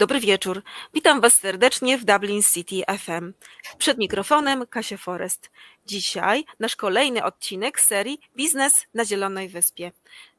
Dobry wieczór. Witam Was serdecznie w Dublin City FM. Przed mikrofonem Kasia Forest. Dzisiaj nasz kolejny odcinek serii Biznes na Zielonej Wyspie.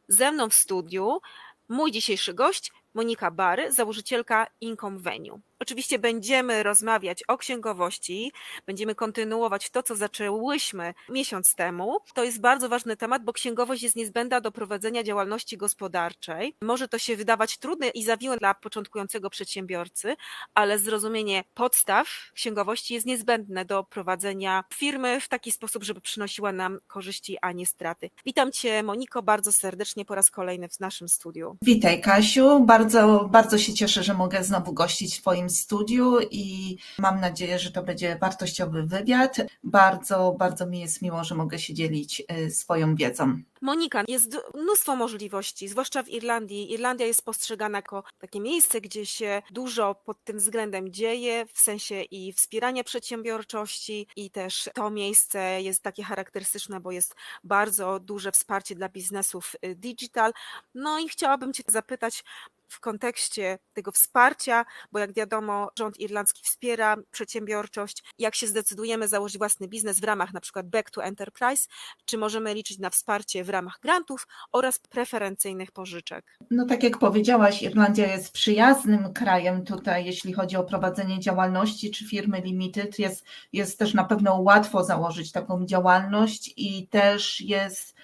Ze mną w studiu mój dzisiejszy gość Monika Bary, założycielka Income Venue. Oczywiście będziemy rozmawiać o księgowości, będziemy kontynuować to, co zaczęłyśmy miesiąc temu. To jest bardzo ważny temat, bo księgowość jest niezbędna do prowadzenia działalności gospodarczej. Może to się wydawać trudne i zawiłe dla początkującego przedsiębiorcy, ale zrozumienie podstaw księgowości jest niezbędne do prowadzenia firmy w taki sposób, żeby przynosiła nam korzyści, a nie straty. Witam Cię, Moniko, bardzo serdecznie po raz kolejny w naszym studiu. Witaj, Kasiu. Bardzo, bardzo się cieszę, że mogę znowu gościć w Twoim studiu i mam nadzieję, że to będzie wartościowy wywiad. Bardzo, bardzo mi jest miło, że mogę się dzielić y, swoją wiedzą. Monika, jest mnóstwo możliwości, zwłaszcza w Irlandii. Irlandia jest postrzegana jako takie miejsce, gdzie się dużo pod tym względem dzieje, w sensie i wspierania przedsiębiorczości, i też to miejsce jest takie charakterystyczne, bo jest bardzo duże wsparcie dla biznesów y, digital. No i chciałabym Cię zapytać, w kontekście tego wsparcia, bo jak wiadomo, rząd irlandzki wspiera przedsiębiorczość. Jak się zdecydujemy założyć własny biznes w ramach na przykład Back to Enterprise, czy możemy liczyć na wsparcie w ramach grantów oraz preferencyjnych pożyczek? No tak jak powiedziałaś, Irlandia jest przyjaznym krajem tutaj, jeśli chodzi o prowadzenie działalności czy firmy limited. Jest, jest też na pewno łatwo założyć taką działalność i też jest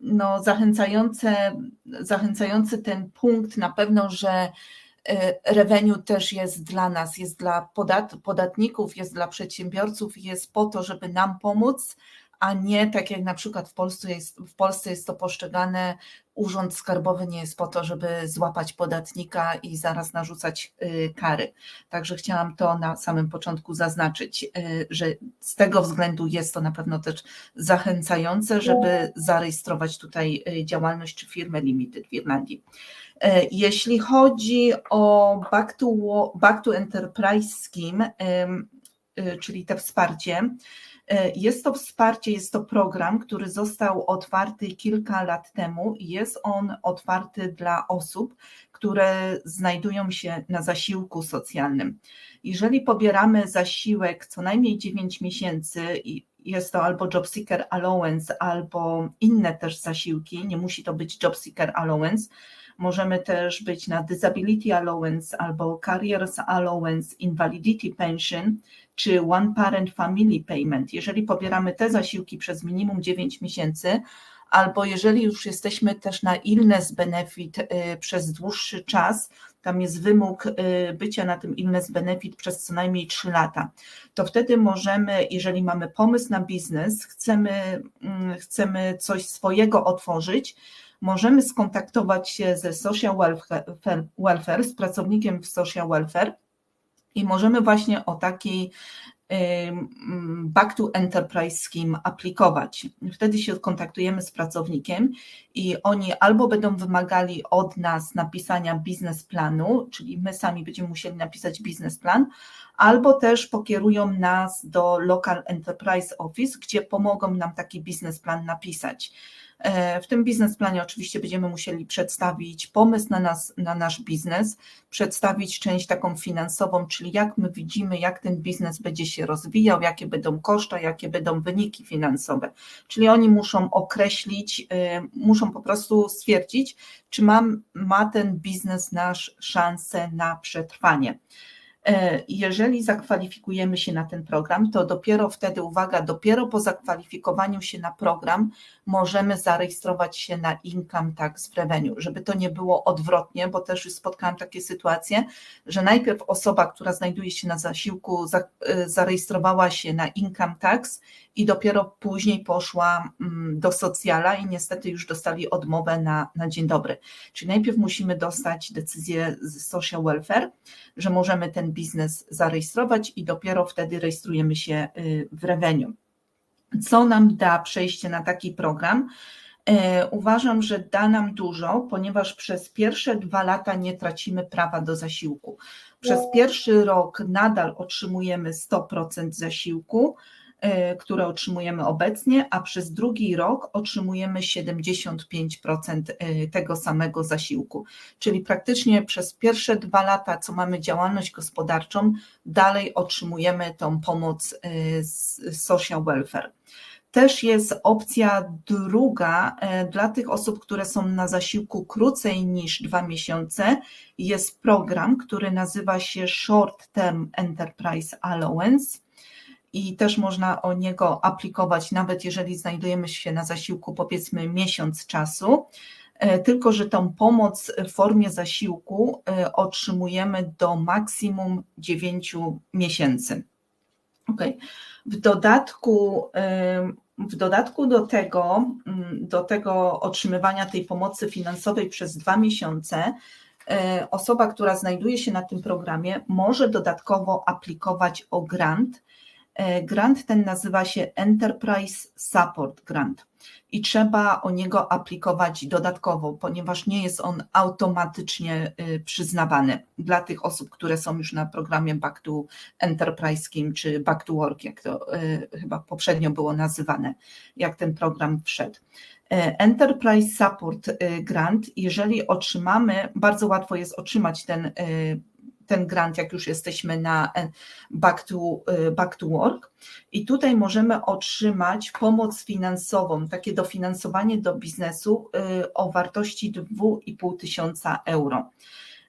no, zachęcające, zachęcający ten punkt na pewno, że y, revenue też jest dla nas, jest dla podat, podatników, jest dla przedsiębiorców, jest po to, żeby nam pomóc, a nie tak jak na przykład w Polsce jest, w Polsce jest to postrzegane, urząd skarbowy nie jest po to, żeby złapać podatnika i zaraz narzucać y, kary. Także chciałam to na samym początku zaznaczyć, y, że z tego względu jest to na pewno też zachęcające, żeby zarejestrować tutaj y, działalność czy firmę limited w Irlandii. Jeśli chodzi o Back to, back to Enterprise Scheme, czyli te wsparcie, E, jest to wsparcie, jest to program, który został otwarty kilka lat temu i jest on otwarty dla osób, które znajdują się na zasiłku socjalnym. Jeżeli pobieramy zasiłek co najmniej 9 miesięcy jest to albo Job Seeker Allowance, albo inne też zasiłki, nie musi to być Job Seeker Allowance, możemy też być na Disability Allowance albo Careers Allowance, Invalidity Pension, czy One Parent Family Payment, jeżeli pobieramy te zasiłki przez minimum 9 miesięcy, albo jeżeli już jesteśmy też na illness benefit y, przez dłuższy czas, tam jest wymóg y, bycia na tym illness benefit przez co najmniej 3 lata, to wtedy możemy, jeżeli mamy pomysł na biznes, chcemy, mm, chcemy coś swojego otworzyć, możemy skontaktować się ze social welfare, welfare z pracownikiem w social welfare i możemy właśnie o taki Back to Enterprise Scheme aplikować. Wtedy się kontaktujemy z pracownikiem i oni albo będą wymagali od nas napisania biznesplanu, czyli my sami będziemy musieli napisać biznesplan, albo też pokierują nas do Local Enterprise Office, gdzie pomogą nam taki biznesplan napisać. E, w tym biznesplanie oczywiście będziemy musieli przedstawić pomysł na, nas, na nasz biznes, przedstawić część taką finansową, czyli jak my widzimy, jak ten biznes będzie się rozwijał, jakie będą koszta, jakie będą wyniki finansowe. Czyli oni muszą określić, e, muszą po prostu stwierdzić, czy mam, ma ten biznes nasz szansę na przetrwanie. E, jeżeli zakwalifikujemy się na ten program, to dopiero wtedy, uwaga, dopiero po zakwalifikowaniu się na program możemy zarejestrować się na income tax w revenue, żeby to nie było odwrotnie, bo też już spotkałam takie sytuacje, że najpierw osoba, która znajduje się na zasiłku, e, zarejestrowała się na income tax i dopiero później poszła mm, do socjala i niestety już dostali odmowę na, na dzień dobry. Czyli najpierw musimy dostać decyzję z social welfare, że możemy ten biznes zarejestrować i dopiero wtedy rejestrujemy się y, w revenue. Co nam da przejście na taki program? E, uważam, że da nam dużo, ponieważ przez pierwsze dwa lata nie tracimy prawa do zasiłku. Przez pierwszy rok nadal otrzymujemy 100% zasiłku, które otrzymujemy obecnie, a przez drugi rok otrzymujemy 75% e, tego samego zasiłku. Czyli praktycznie przez pierwsze dwa lata, co mamy działalność gospodarczą, dalej otrzymujemy tą pomoc z social welfare. Też jest opcja druga dla tych osób, które są na zasiłku krócej niż dwa miesiące. Jest program, który nazywa się Short Term Enterprise Allowance i też można o niego aplikować, nawet jeżeli znajdujemy się na zasiłku powiedzmy miesiąc czasu. Tylko, że tą pomoc w formie zasiłku otrzymujemy do maksimum 9 miesięcy. Okay. W dodatku, w dodatku do tego, do tego otrzymywania tej pomocy finansowej przez dwa miesiące, osoba, która znajduje się na tym programie, może dodatkowo aplikować o grant. Grant ten nazywa się Enterprise Support Grant i trzeba o niego aplikować dodatkowo, ponieważ nie jest on automatycznie y, przyznawany dla tych osób, które są już na programie Back to Enterprise Scheme czy Back to Work, jak to y, chyba poprzednio było nazywane, jak ten program wszedł. Y, Enterprise Support Grant, jeżeli otrzymamy, bardzo łatwo jest otrzymać ten ten grant, jak już jesteśmy na e, back to, e, back to Work. I tutaj możemy otrzymać pomoc finansową, takie dofinansowanie do biznesu e, o wartości 2,5 tysiąca euro.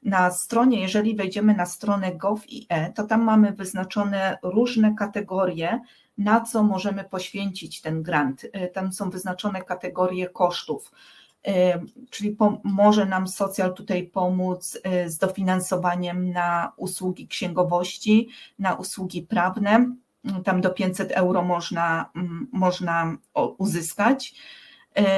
Na stronie, jeżeli wejdziemy na stronę gov.ie, to tam mamy wyznaczone różne kategorie, na co możemy poświęcić ten grant. Tam są wyznaczone kategorie kosztów czyli może nam socjal tutaj pomóc y, z dofinansowaniem na usługi księgowości, na usługi prawne. Tam do 500 euro można, można uzyskać.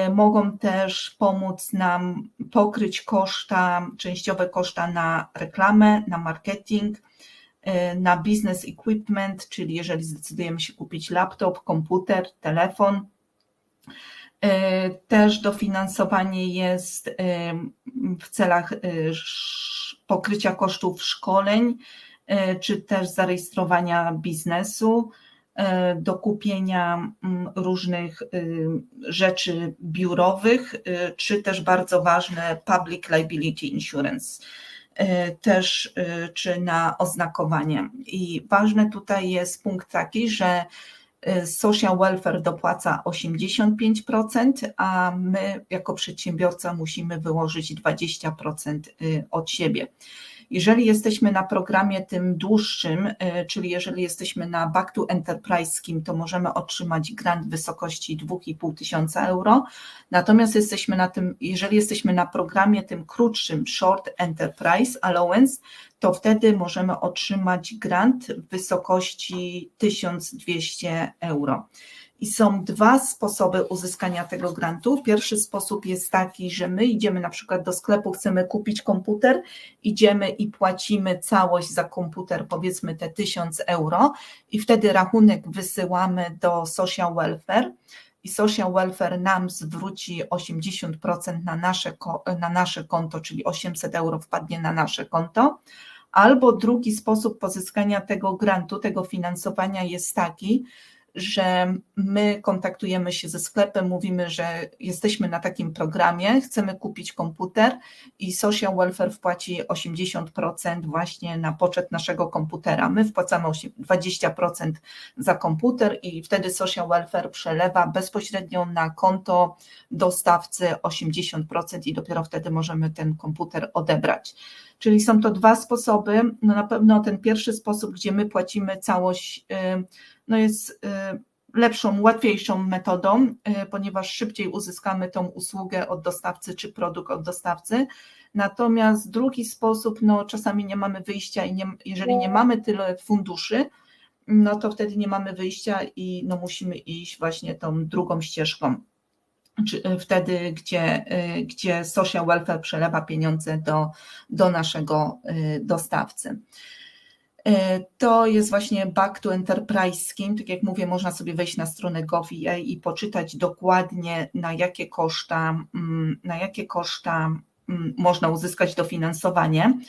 Y, mogą też pomóc nam pokryć koszta, częściowe koszta na reklamę, na marketing, y, na business equipment, czyli jeżeli zdecydujemy się kupić laptop, komputer, telefon, E, też dofinansowanie jest e, w celach e, pokrycia kosztów szkoleń, czy też zarejestrowania biznesu, do kupienia różnych rzeczy biurowych, czy też bardzo ważne public liability insurance, też czy na oznakowanie. I ważne tutaj jest punkt taki, że Y, social welfare dopłaca 85%, a my jako przedsiębiorca musimy wyłożyć 20% y, od siebie. Jeżeli jesteśmy na programie tym dłuższym, y, czyli jeżeli jesteśmy na Back to Enterprise to możemy otrzymać grant w wysokości 2,5 tysiąca euro. Natomiast jesteśmy na tym, jeżeli jesteśmy na programie tym krótszym Short Enterprise Allowance, to wtedy możemy otrzymać grant w wysokości 1200 euro. I są dwa sposoby uzyskania tego grantu. Pierwszy sposób jest taki, że my idziemy na przykład do sklepu, chcemy kupić komputer, idziemy i płacimy całość za komputer, powiedzmy te 1000 euro, i wtedy rachunek wysyłamy do Social Welfare i Social Welfare nam zwróci 80% na nasze, na nasze konto, czyli 800 euro wpadnie na nasze konto. Albo drugi sposób pozyskania tego grantu, tego finansowania jest taki, że my kontaktujemy się ze sklepem, mówimy, że jesteśmy na takim programie, chcemy kupić komputer i Social Welfare wpłaci 80% właśnie na poczet naszego komputera. My wpłacamy 20% za komputer i wtedy Social Welfare przelewa bezpośrednio na konto dostawcy 80% i dopiero wtedy możemy ten komputer odebrać. Czyli są to dwa sposoby. No na pewno ten pierwszy sposób, gdzie my płacimy całość, y, no jest y, lepszą, łatwiejszą metodą, y, ponieważ szybciej uzyskamy tą usługę od dostawcy czy produkt od dostawcy. Natomiast drugi sposób, no czasami nie mamy wyjścia i nie, jeżeli nie mamy tyle funduszy, no to wtedy nie mamy wyjścia i no musimy iść właśnie tą drugą ścieżką czy e, wtedy, gdzie, gdzie social welfare przelewa pieniądze do, do naszego dostawcy. To jest właśnie Back to Enterprise Scheme. Tak jak mówię, można sobie wejść na stronę gov.ua i poczytać dokładnie, na jakie koszta, mm, na jakie koszta mm, można uzyskać dofinansowanie.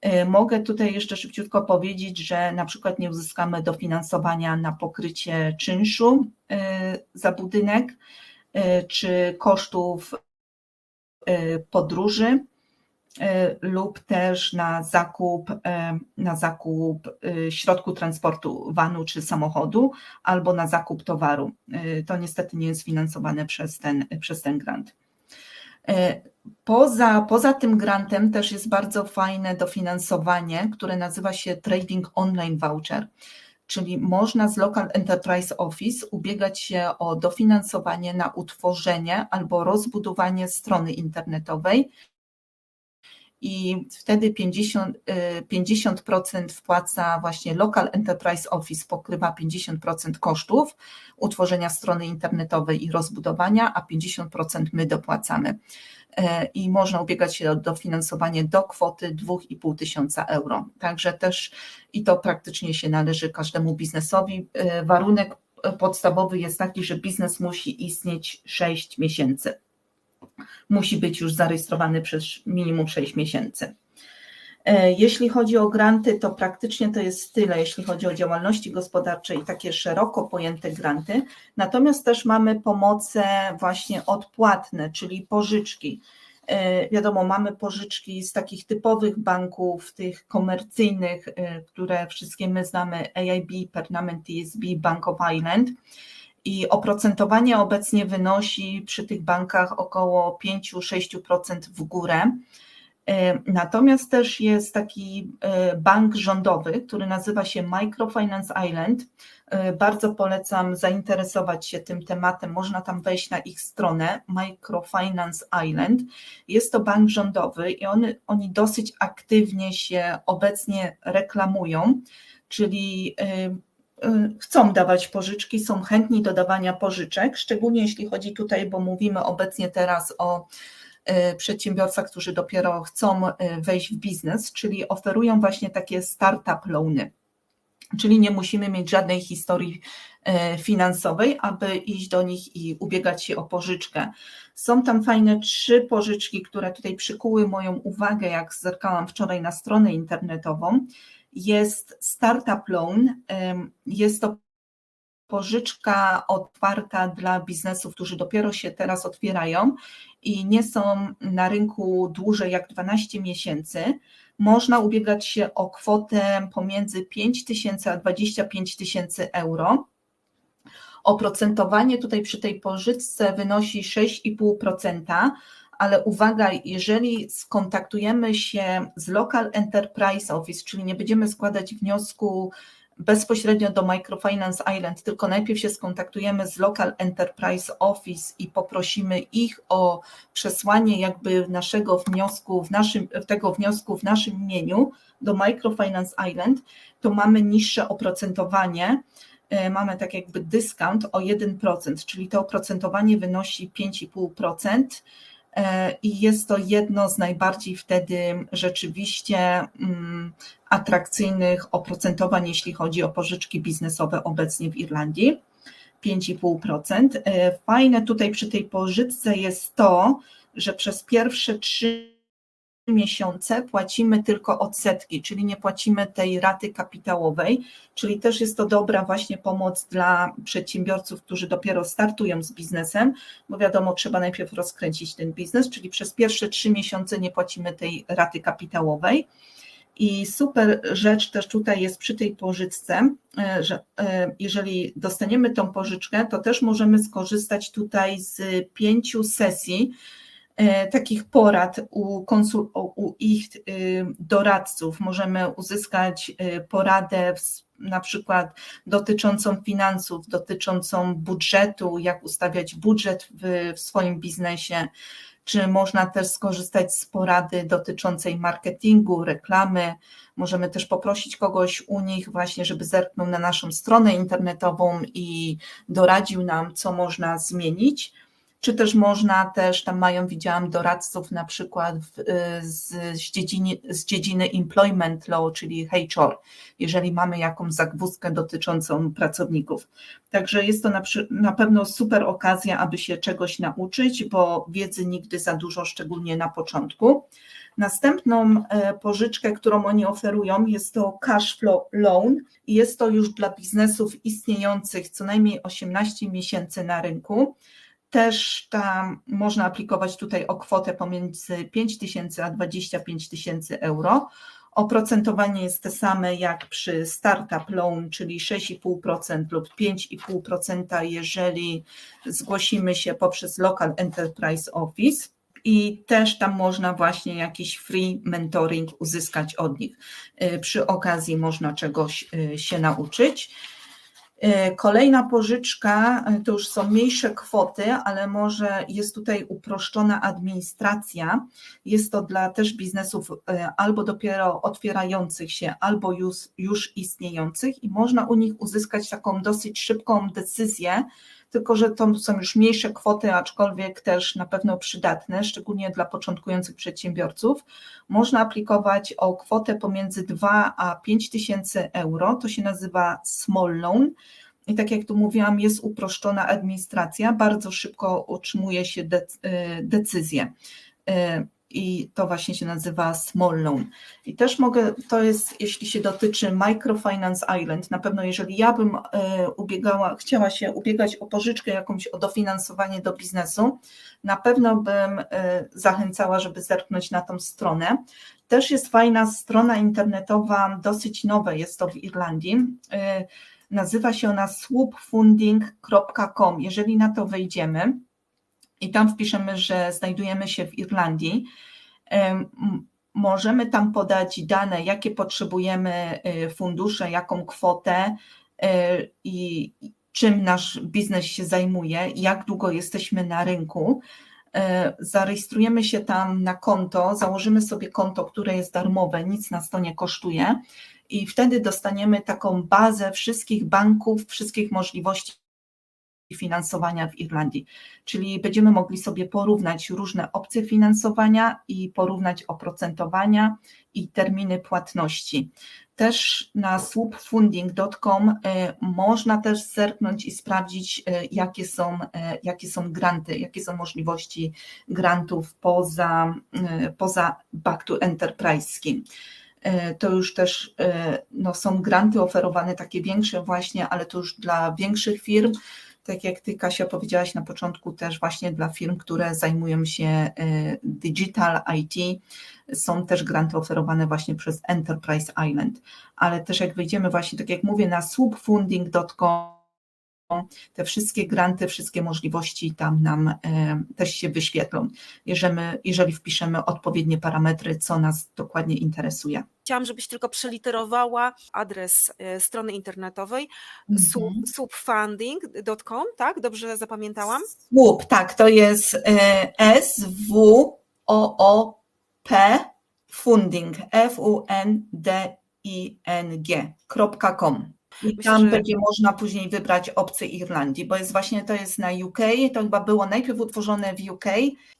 E, mogę tutaj jeszcze szybciutko powiedzieć, że na przykład nie uzyskamy dofinansowania na pokrycie czynszu e, za budynek czy kosztów podróży lub też na zakup, na zakup środku transportu vanu czy samochodu albo na zakup towaru. To niestety nie jest finansowane przez ten, przez ten grant. Poza, poza tym grantem też jest bardzo fajne dofinansowanie, które nazywa się Trading Online Voucher, czyli można z Local Enterprise Office ubiegać się o dofinansowanie na utworzenie albo rozbudowanie strony internetowej i wtedy 50, 50% y, wpłaca właśnie Local Enterprise Office, pokrywa 50% kosztów utworzenia strony internetowej i rozbudowania, a 50% my dopłacamy. E, I można ubiegać się o dofinansowanie do kwoty 2,5 tysiąca euro. Także też i to praktycznie się należy każdemu biznesowi. E, warunek podstawowy jest taki, że biznes musi istnieć 6 miesięcy musi być już zarejestrowany przez minimum 6 miesięcy. E, jeśli chodzi o granty, to praktycznie to jest tyle, jeśli chodzi o działalności gospodarcze i takie szeroko pojęte granty. Natomiast też mamy pomoce właśnie odpłatne, czyli pożyczki. E, wiadomo, mamy pożyczki z takich typowych banków, tych komercyjnych, e, które wszystkie my znamy, AIB, Permanent TSB, Bank of Ireland i oprocentowanie obecnie wynosi przy tych bankach około 5-6% w górę. E, natomiast też jest taki e, bank rządowy, który nazywa się Microfinance Island. E, bardzo polecam zainteresować się tym tematem. Można tam wejść na ich stronę Microfinance Island. Jest to bank rządowy i on, oni dosyć aktywnie się obecnie reklamują, czyli chcą dawać pożyczki, są chętni do dawania pożyczek, szczególnie jeśli chodzi tutaj, bo mówimy obecnie teraz o y, przedsiębiorcach, którzy dopiero chcą y, wejść w biznes, czyli oferują właśnie takie startup loany. Czyli nie musimy mieć żadnej historii finansowej, aby iść do nich i ubiegać się o pożyczkę. Są tam fajne trzy pożyczki, które tutaj przykuły moją uwagę, jak zerkałam wczoraj na stronę internetową jest Startup Loan. Jest to pożyczka otwarta dla biznesów, którzy dopiero się teraz otwierają i nie są na rynku dłużej jak 12 miesięcy. Można ubiegać się o kwotę pomiędzy 5 tysięcy a 25 tysięcy euro. Oprocentowanie tutaj przy tej pożyczce wynosi 6,5%, ale uwaga, jeżeli skontaktujemy się z Local Enterprise Office, czyli nie będziemy składać wniosku bezpośrednio do Microfinance Island, tylko najpierw się skontaktujemy z Local Enterprise Office i poprosimy ich o przesłanie jakby naszego wniosku, w naszym, tego wniosku w naszym imieniu do Microfinance Island, to mamy niższe oprocentowanie, e, mamy tak jakby dyskont o 1%, czyli to oprocentowanie wynosi 5,5%. I jest to jedno z najbardziej wtedy rzeczywiście mm, atrakcyjnych oprocentowań, jeśli chodzi o pożyczki biznesowe obecnie w Irlandii. 5,5%. E, fajne tutaj przy tej pożyczce jest to, że przez pierwsze trzy miesiące płacimy tylko odsetki, czyli nie płacimy tej raty kapitałowej, czyli też jest to dobra właśnie pomoc dla przedsiębiorców, którzy dopiero startują z biznesem, bo wiadomo, trzeba najpierw rozkręcić ten biznes, czyli przez pierwsze trzy miesiące nie płacimy tej raty kapitałowej. I super rzecz też tutaj jest przy tej pożyczce, e, że e, jeżeli dostaniemy tą pożyczkę, to też możemy skorzystać tutaj z pięciu sesji, takich porad u, konsul, u ich y, doradców. Możemy uzyskać y, poradę na przykład dotyczącą finansów, dotyczącą budżetu, jak ustawiać budżet w, w swoim biznesie, czy można też skorzystać z porady dotyczącej marketingu, reklamy. Możemy też poprosić kogoś u nich właśnie, żeby zerknął na naszą stronę internetową i doradził nam, co można zmienić czy też można też, tam mają, widziałam doradców na przykład w, y, z, z, dziedziny, z dziedziny employment law, czyli HR, jeżeli mamy jakąś zagwozdkę dotyczącą pracowników. Także jest to na, na pewno super okazja, aby się czegoś nauczyć, bo wiedzy nigdy za dużo, szczególnie na początku. Następną e, pożyczkę, którą oni oferują, jest to cash flow loan i jest to już dla biznesów istniejących co najmniej 18 miesięcy na rynku. Też tam można aplikować tutaj o kwotę pomiędzy 5 tysięcy a 25 tysięcy euro. Oprocentowanie jest te same jak przy Startup Loan, czyli 6,5% lub 5,5%, jeżeli zgłosimy się poprzez Local Enterprise Office i też tam można właśnie jakiś free mentoring uzyskać od nich. Y, przy okazji można czegoś y, się nauczyć. Y, kolejna pożyczka to już są mniejsze kwoty, ale może jest tutaj uproszczona administracja. Jest to dla też biznesów albo dopiero otwierających się, albo już, już istniejących i można u nich uzyskać taką dosyć szybką decyzję, tylko że to są już mniejsze kwoty, aczkolwiek też na pewno przydatne, szczególnie dla początkujących przedsiębiorców. Można aplikować o kwotę pomiędzy 2 a 5 tysięcy euro, to się nazywa small loan. I tak jak tu mówiłam, jest uproszczona administracja, bardzo szybko otrzymuje się y, decyzję. I to właśnie się nazywa Small Loan. I też mogę, to jest, jeśli się dotyczy Microfinance Island, na pewno jeżeli ja bym e, ubiegała, chciała się ubiegać o pożyczkę jakąś, o dofinansowanie do biznesu, na pewno bym e, zachęcała, żeby zerknąć na tą stronę. Też jest fajna strona internetowa, dosyć nowa jest to w Irlandii. E, nazywa się ona swoopfunding.com. Jeżeli na to wejdziemy, i tam wpiszemy, że znajdujemy się w Irlandii, możemy tam podać dane, jakie potrzebujemy y, fundusze, jaką kwotę y, i czym nasz biznes się zajmuje, jak długo jesteśmy na rynku. Y, zarejestrujemy się tam na konto, założymy sobie konto, które jest darmowe, nic nas to nie kosztuje, i wtedy dostaniemy taką bazę wszystkich banków, wszystkich możliwości finansowania w Irlandii. Czyli będziemy mogli sobie porównać różne opcje finansowania i porównać oprocentowania i terminy płatności. Też na swoopfunding.com y, można też zerknąć i sprawdzić, y, jakie są, y, jakie są granty, jakie są możliwości grantów poza, poza Back to Enterprise to już też no, są granty oferowane takie większe właśnie, ale to już dla większych firm, tak jak Ty, Kasia, powiedziałaś na początku, też właśnie dla firm, które zajmują się e, digital IT, są też granty oferowane właśnie przez Enterprise Island, ale też jak wejdziemy właśnie, tak jak mówię, na swoopfunding.com, te wszystkie granty, wszystkie możliwości tam nam e, też się wyświetlą, jeżeli, jeżeli wpiszemy odpowiednie parametry, co nas dokładnie interesuje. Chciałam, żebyś tylko przeliterowała adres e, strony internetowej swoopfunding.com, tak? Dobrze zapamiętałam? Swoop, tak, to jest e, S W O O P funding F U N D I N G.com. I Myślę, tam że... będzie można później wybrać opcję Irlandii, bo jest właśnie to jest na UK, to chyba było najpierw utworzone w UK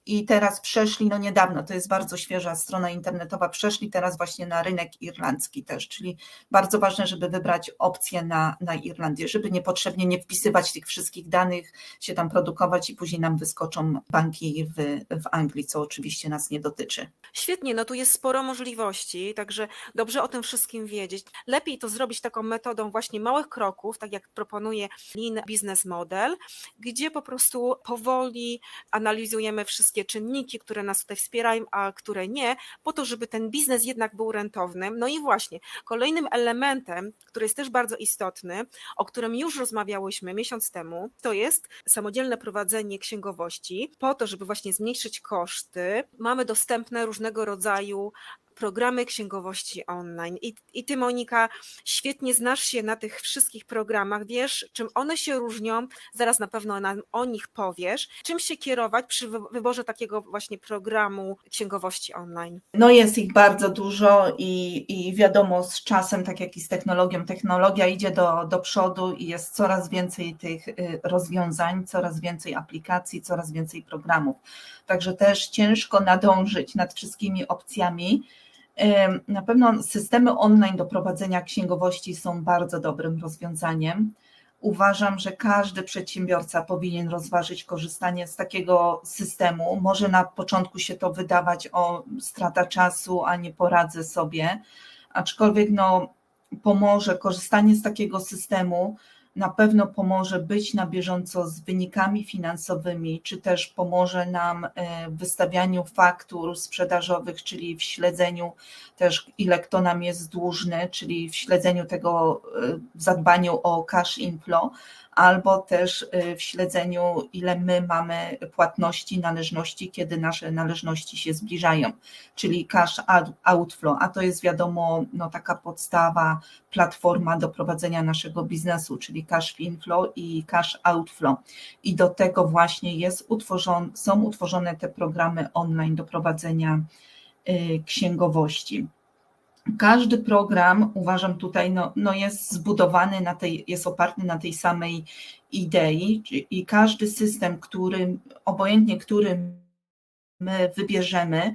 i teraz przeszli, no niedawno, to jest bardzo świeża strona internetowa, przeszli teraz właśnie na rynek irlandzki też, czyli bardzo ważne, żeby wybrać opcję na, na Irlandię, żeby niepotrzebnie nie wpisywać tych wszystkich danych, się tam produkować i później nam wyskoczą banki w, w Anglii, co oczywiście nas nie dotyczy. Świetnie, no tu jest sporo możliwości, także dobrze o tym wszystkim wiedzieć. Lepiej to zrobić taką metodą właśnie małych kroków, tak jak proponuje Lean Business Model, gdzie po prostu powoli analizujemy wszystkie czynniki, które nas tutaj wspierają, a które nie, po to, żeby ten biznes jednak był rentowny. No i właśnie, kolejnym elementem, który jest też bardzo istotny, o którym już rozmawiałyśmy miesiąc temu, to jest samodzielne prowadzenie księgowości, po to, żeby właśnie zmniejszyć koszty. Mamy dostępne różnego rodzaju programy księgowości online. I, I ty, Monika, świetnie znasz się na tych wszystkich programach, wiesz, czym one się różnią, zaraz na pewno nam o nich powiesz. Czym się kierować przy wy- wyborze takiego właśnie programu księgowości online? No jest ich bardzo dużo i, i wiadomo z czasem, tak jak i z technologią, technologia idzie do, do przodu i jest coraz więcej tych y, rozwiązań, coraz więcej aplikacji, coraz więcej programów. Także też ciężko nadążyć nad wszystkimi opcjami. Na pewno systemy online do prowadzenia księgowości są bardzo dobrym rozwiązaniem. Uważam, że każdy przedsiębiorca powinien rozważyć korzystanie z takiego systemu. Może na początku się to wydawać o strata czasu, a nie poradzę sobie, aczkolwiek no, pomoże korzystanie z takiego systemu. Na pewno pomoże być na bieżąco z wynikami finansowymi, czy też pomoże nam e, w wystawianiu faktur sprzedażowych, czyli w śledzeniu też, ile kto nam jest dłużny, czyli w śledzeniu tego, e, w zadbaniu o cash inflow, albo też e, w śledzeniu, ile my mamy płatności, należności, kiedy nasze należności się zbliżają, czyli cash out- outflow, a to jest wiadomo no, taka podstawa, platforma do prowadzenia naszego biznesu, czyli cash inflow i cash outflow. I do tego właśnie jest utworzone, są utworzone te programy online do prowadzenia y, księgowości. Każdy program, uważam tutaj, no, no jest zbudowany na tej, jest oparty na tej samej idei i każdy system, który, obojętnie który my wybierzemy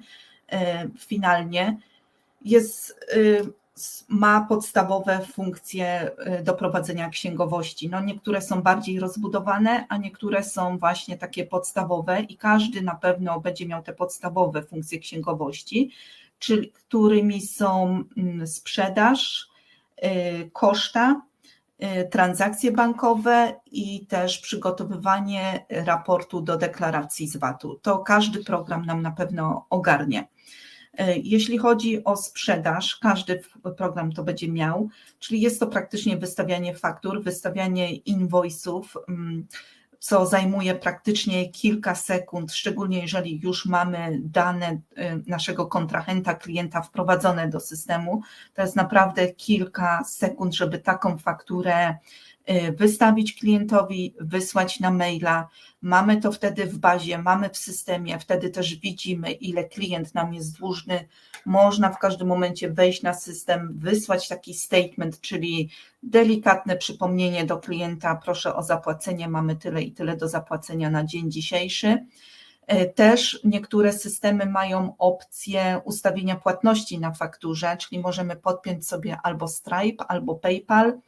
y, finalnie, jest, s- ma podstawowe funkcje y, do prowadzenia księgowości. No niektóre są bardziej rozbudowane, a niektóre są właśnie takie podstawowe i każdy na pewno będzie miał te podstawowe funkcje księgowości, czyli którymi są mm, sprzedaż, y, koszta, y, transakcje bankowe i też przygotowywanie raportu do deklaracji z VAT-u. To każdy program nam na pewno ogarnie. E, Jeśli chodzi o sprzedaż, każdy program to będzie miał, czyli jest to praktycznie wystawianie faktur, wystawianie invoice'ów, mm, co zajmuje praktycznie kilka sekund, szczególnie jeżeli już mamy dane y, naszego kontrahenta, klienta wprowadzone do systemu. To jest naprawdę kilka sekund, żeby taką fakturę wystawić klientowi, wysłać na maila. Mamy to wtedy w bazie, mamy w systemie, wtedy też widzimy, ile klient nam jest dłużny. Można w każdym momencie wejść na system, wysłać taki statement, czyli delikatne przypomnienie do klienta, proszę o zapłacenie, mamy tyle i tyle do zapłacenia na dzień dzisiejszy. E, Też niektóre systemy mają opcję ustawienia płatności na fakturze, czyli możemy podpiąć sobie albo Stripe, albo PayPal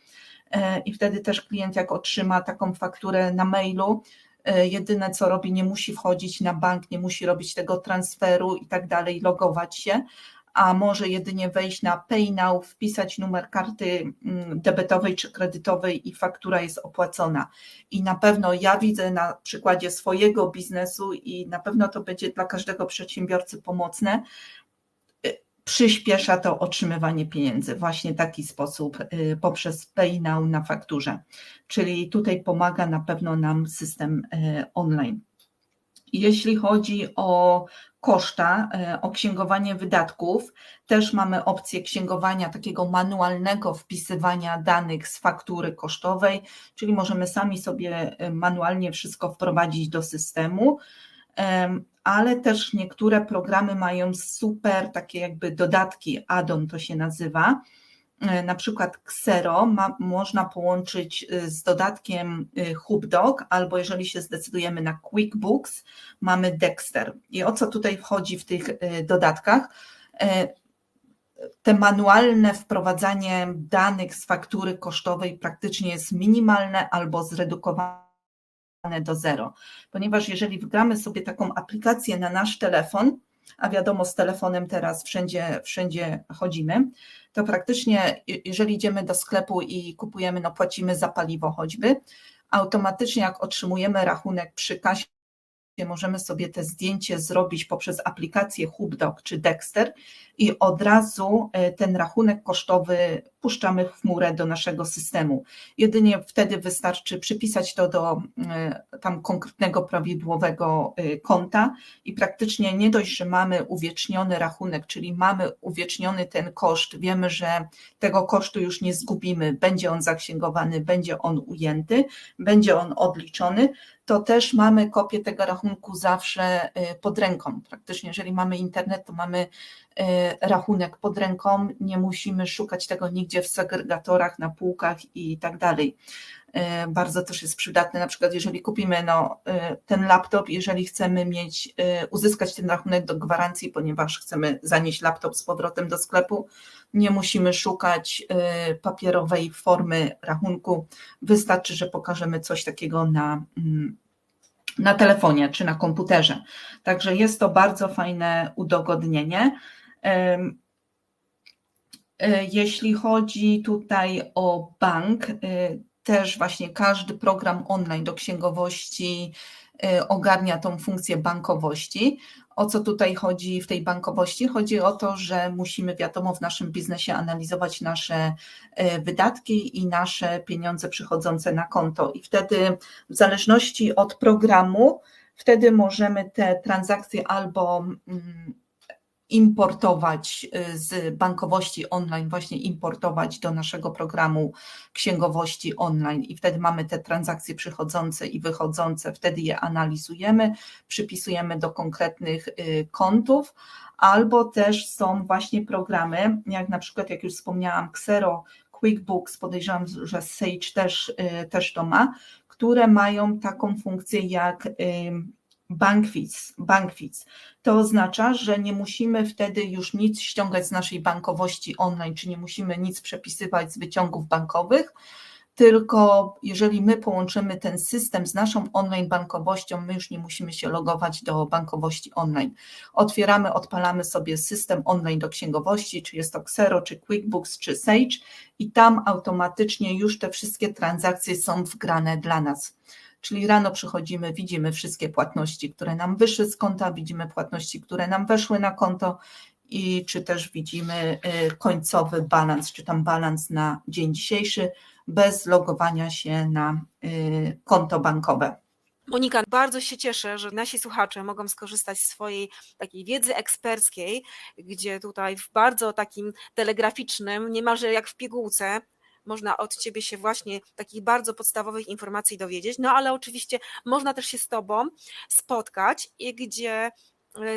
i wtedy też klient jak otrzyma taką fakturę na mailu, e, jedyne co robi, nie musi wchodzić na bank, nie musi robić tego transferu i tak dalej, logować się, a może jedynie wejść na PayNow, wpisać numer karty mm, debetowej czy kredytowej i faktura jest opłacona. I na pewno ja widzę na przykładzie swojego biznesu i na pewno to będzie dla każdego przedsiębiorcy pomocne. Y, Przyspiesza to otrzymywanie pieniędzy właśnie taki sposób y, poprzez PayNow na fakturze. Czyli tutaj pomaga na pewno nam system y, online. Jeśli chodzi o koszta, e, o księgowanie wydatków, też mamy opcję księgowania takiego manualnego wpisywania danych z faktury kosztowej, czyli możemy sami sobie manualnie wszystko wprowadzić do systemu, Em, ale też niektóre programy mają super takie jakby dodatki, add-on to się nazywa, E, na przykład Xero ma, można połączyć y, z dodatkiem y, HubDoc, albo jeżeli się zdecydujemy na QuickBooks, mamy Dexter. I o co tutaj wchodzi w tych y, dodatkach? E, Te manualne wprowadzanie danych z faktury kosztowej praktycznie jest minimalne albo zredukowane do zero, ponieważ jeżeli wygramy sobie taką aplikację na nasz telefon, a wiadomo, z telefonem teraz wszędzie, wszędzie chodzimy, to praktycznie, je- jeżeli idziemy do sklepu i kupujemy, no płacimy za paliwo choćby, automatycznie jak otrzymujemy rachunek przy kasie, możemy sobie te zdjęcie zrobić poprzez aplikację HubDoc czy Dexter i od razu e, ten rachunek kosztowy puszczamy w chmurę do naszego systemu. Jedynie wtedy wystarczy przypisać to do y, tam konkretnego prawidłowego y, konta i praktycznie nie dość, że mamy uwieczniony rachunek, czyli mamy uwieczniony ten koszt, wiemy, że tego kosztu już nie zgubimy, będzie on zaksięgowany, będzie on ujęty, będzie on odliczony, to też mamy kopię tego rachunku zawsze y, pod ręką. Praktycznie, jeżeli mamy internet, to mamy rachunek pod ręką, nie musimy szukać tego nigdzie w segregatorach, na półkach i tak dalej. Y, bardzo też jest przydatne, na przykład jeżeli kupimy no, ten laptop, jeżeli chcemy mieć, uzyskać ten rachunek do gwarancji, ponieważ chcemy zanieść laptop z powrotem do sklepu, nie musimy szukać papierowej formy rachunku, wystarczy, że pokażemy coś takiego na mm, na telefonie czy na komputerze. Także jest to bardzo fajne udogodnienie. E, jeśli chodzi tutaj o bank, e, też właśnie każdy program online do księgowości e, ogarnia tą funkcję bankowości. O co tutaj chodzi w tej bankowości? Chodzi o to, że musimy, wiadomo, w naszym biznesie analizować nasze wydatki i nasze pieniądze przychodzące na konto, i wtedy, w zależności od programu, wtedy możemy te transakcje albo mm, importować y, z bankowości online, właśnie importować do naszego programu księgowości online. I wtedy mamy te transakcje przychodzące i wychodzące, wtedy je analizujemy, przypisujemy do konkretnych y, kontów, albo też są właśnie programy, jak na przykład, jak już wspomniałam, Xero, QuickBooks, podejrzewam, że Sage też, y, też to ma, które mają taką funkcję jak Bankfits, Bankfits. To oznacza, że nie musimy wtedy już nic ściągać z naszej bankowości online, czy nie musimy nic przepisywać z wyciągów bankowych, tylko jeżeli my połączymy ten system z naszą online bankowością, my już nie musimy się logować do bankowości online. Otwieramy, odpalamy sobie system online do księgowości, czy jest to Xero, czy QuickBooks, czy Sage i tam automatycznie już te wszystkie transakcje są wgrane dla nas. Czyli rano przychodzimy, widzimy wszystkie płatności, które nam wyszły z konta, widzimy płatności, które nam weszły na konto i czy też widzimy y, końcowy balans, czy tam balans na dzień dzisiejszy, bez logowania się na y, konto bankowe. Monika, bardzo się cieszę, że nasi słuchacze mogą skorzystać z swojej takiej wiedzy eksperckiej, gdzie tutaj w bardzo takim telegraficznym, niemalże jak w pigułce, można od ciebie się właśnie takich bardzo podstawowych informacji dowiedzieć, no ale oczywiście można też się z tobą spotkać gdzie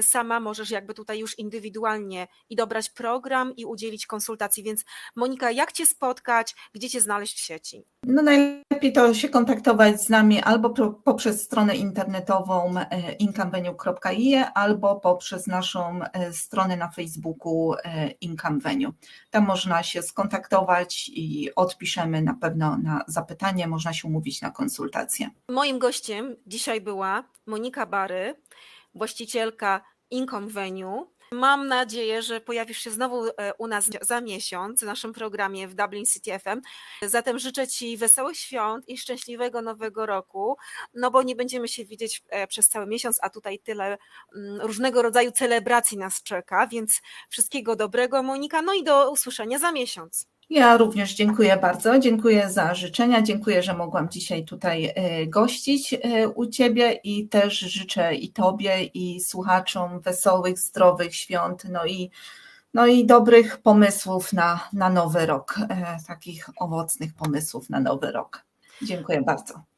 sama możesz jakby tutaj już indywidualnie i dobrać program i udzielić konsultacji. Więc Monika, jak Cię spotkać, gdzie Cię znaleźć w sieci? No najlepiej to się kontaktować z nami albo poprzez stronę internetową e, incomevenue.ie albo poprzez naszą e, stronę na Facebooku e, Incomevenue. Tam można się skontaktować i odpiszemy na pewno na zapytanie, można się umówić na konsultację. Moim gościem dzisiaj była Monika Bary, właścicielka Incomevenue. Mam nadzieję, że pojawisz się znowu e, u nas za miesiąc w naszym programie w Dublin City FM. Zatem życzę Ci wesołych świąt i szczęśliwego nowego roku, no bo nie będziemy się widzieć e, przez cały miesiąc, a tutaj tyle mm, różnego rodzaju celebracji nas czeka, więc wszystkiego dobrego Monika, no i do usłyszenia za miesiąc. Ja również dziękuję bardzo. Dziękuję za życzenia. Dziękuję, że mogłam dzisiaj tutaj e, gościć e, u Ciebie i też życzę i Tobie, i słuchaczom wesołych, zdrowych świąt, no i, no i dobrych pomysłów na, na nowy rok, e, takich owocnych pomysłów na nowy rok. Dziękuję bardzo.